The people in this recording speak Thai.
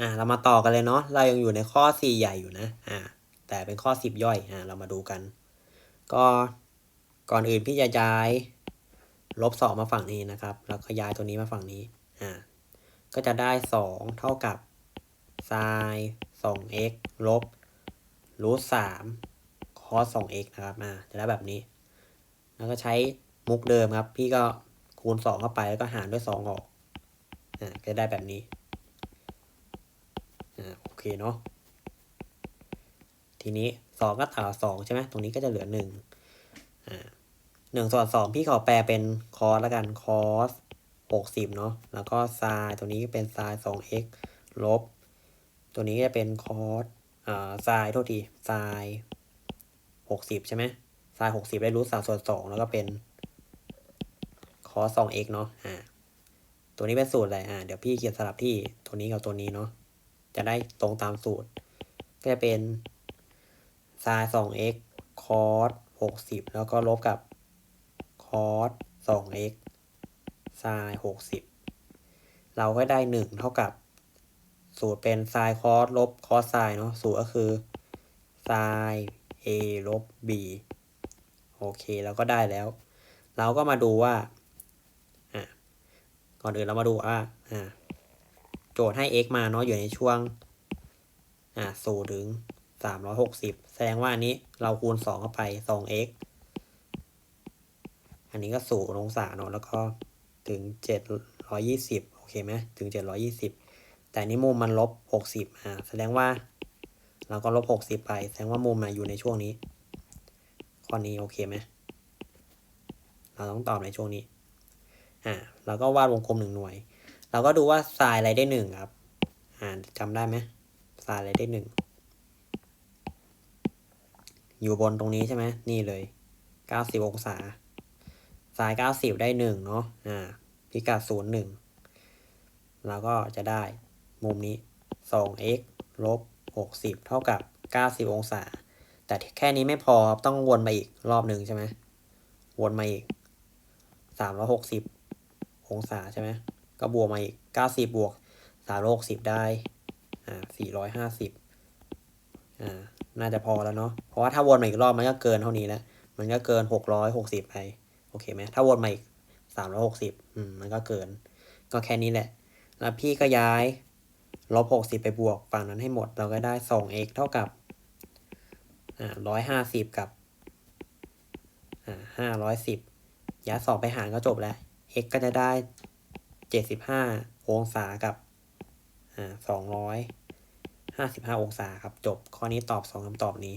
อ่าเรามาต่อกันเลยเนาะเรายังอยู่ในข้อสี่ใหญ่อยู่นะอ่าแต่เป็นข้อสิบย่อยอ่าเรามาดูกัน ก็ก่อนอื่นพี่จะย้ายลบสองมาฝั่งนี้นะครับ แล้วก็ย้ายตัวนี้มาฝั่งนี้อ่าก็จะได้สองเท่ากับไซน์สอง x ลบรูทสามคอสสอง x นะครับอ่าจะได้แบบนี้ แล้วก็ใช้มุกเดิมครับ พี่ก็คูณสองเข้าไปแล้วก็หารด้วยสองออกอ่าก็ได้แบบนี้ เคเนาะทีนี้สองก็ต่างสองใช่ไหมตรงนี้ก็จะเหลือหนึ่งอ่าหนึ่งส่วนสองพี่ขอแปลเป็นคอสแล้วกันคอสหกสิบเนาะแล้วก็ไซน์ตัวนี้เป็นไซน์สอง x ลบ ตัวนี้จะเป็นคอสอ่าไซน์โทษทีไซน์หกสิบใช่ไหมไซน์หกสิบได้รูทสามส่วนสองแล้วก็เป็นคอสสอง x เนาะอ่าตัวนี้เป็นสูตรอะไรอ่าเดี๋ยวพี่เขียนสลับที่ตัวนี้กับตัวนี้เนาะ จะได้ตรงตามสูตร ก็จะเป็นไซน์สอง x คอสหกสิบแล้วก็ลบกับคอสสอง x ไซน์หกสิบเราก็ได้หนึ่งเท่ากับ สูตรเป็นไซน์คอสลบคอสไซน์เนาะสูตรก็คือไซน์ a ลบ b โอเคเราก็ได้แล้ว เราก็มาดูว่า อะ ก่อนอื่นเรามาดูว่า อ่า โจทย์ให้ x มาเนาะอยู่ในช่วงอ่าศูนย์ถึงสามร้อยหกสิบแสดงว่าอันนี้เราคูณสองเข้าไปสอง x อันนี้ก็ศูนย์องศาเนาะแล้วก็ถึงเจ็ดร้อยี่สิบโอเคไหมถึงเจ็ดร้อยี่สิบแต่นี้มุมมันลบหกสิบอ่าแสดงว่า เราก็ลบหกสิบไป แสดงว่ามุมมาอยู่ในช่วงนี้ ข้อนี้โอเคไหมเราต้องตอบในช่วงนี้อ่าเราก็วาดวงกลมหนึ่งหน่วย เราก็ดูว่าไซน์อะไรได้หนึ่งครับ อ่าจำได้ไหมไซน์อะไรได้หนึ่งอยู่บนตรงนี้ใช่ไหมนี่เลยเก้าสิบองศาไซน์เก้าสิบได้หนึ่งเนาะอ่า พิกัดศูนย์หนึ่งเราก็จะได้มุมนี้สอง x ลบหกสิบเท่ากับเก้าสิบองศา แต่แค่นี้ไม่พอต้องวนมาอีกรอบหนึ่งใช่ไหมวนมาอีกสามร้อยหกสิบองศาใช่ไหม ก็บวกมาอีกเก้าสิบบวกสามร้อยหกสิบได้อ่าสี่ร้อยห้าสิบอ่าน่าจะพอแล้วเนาะเพราะว่าถ้าวนมาอีกรอบมันก็เกินเท่านี้แล้วมันก็เกินหกร้อยหกสิบไปโอเคไหมถ้าวนมาอีกสามร้อยหกสิบอืมมันก็เกิน ก็แค่นี้แหละ แล้วพี่ก็ย้ายลบหกสิบไปบวกฝั่งนั้นให้หมดเราก็ได้สอง x เท่ากับอ่าร้อยห้าสิบกับอ่าห้าร้อยสิบย้ายสองไปหารก็จบแล้ว x ก็จะได้ เจ็ดสิบห้าองศากับอ่าสองร้อยห้าสิบห้าองศาครับจบข้อนี้ตอบสองคำตอบนี้